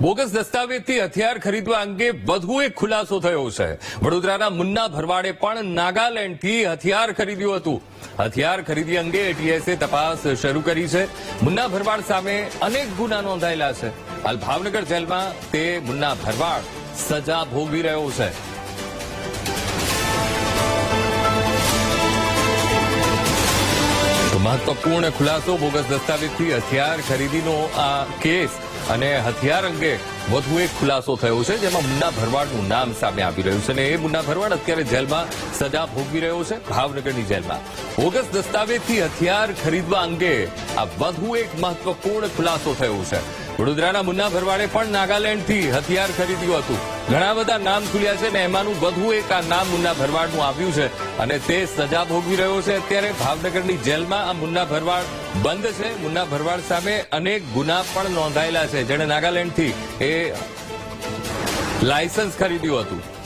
Bogus દસ્તાવેજથી હથિયાર ખરીદવા અંગે વધુ એક ખુલાસો થયો છે. વડોદરાના મુન્ના ભરવાડે પણ નાગાલેન્ડથી હથિયાર ખરીદ્યું હતું. હથિયાર ખરીદી અંગે એટીએસે તપાસ શરૂ કરી છે. મુન્ના ભરવાડ સામે અનેક ગુના નોંધાયેલા છે. હાલ ભાવનગર જેલમાં તે મુન્ના ભરવાડ સજા ભોગવી રહ્યો છે. તો મહત્વપૂર્ણ ખુલાસો બોગસ દસ્તાવેજથી હથિયાર ખરીદીનો આ કેસ અને હથિયાર અંગે વધુ એક ખુલાસો થયો છે, જેમાં મુન્ના ભરવાડનું નામ સામે આવી રહ્યું છે અને એ મુન્ના ભરવાડ અત્યારે જેલમાં સજા ભોગવી રહ્યો છે, ભાવનગરની જેલમાં. બોગસ દસ્તાવેજથી હથિયાર ખરીદવા અંગે આ વધુ એક મહત્વપૂર્ણ ખુલાસો થયો છે. વડોદરાના મુન્ના ભરવાડે પણ નાગાલેન્ડથી હથિયાર ખરીદ્યું હતું. ઘણા બધા નામ ખુલ્યા છે ને એમાંનું વધુ એક આ નામ મુન્ના ભરવાડનું આવ્યું છે અને તે સજા ભોગવી રહ્યો છે. અત્યારે ભાવનગરની જેલમાં આ મુન્ના ભરવાડ બંધ છે. મુન્ના ભરવાડ સામે અનેક ગુના પણ નોંધાયેલા છે. જેણે નાગાલેન્ડથી એ લાયસન્સ ખરીદ્યું હતું.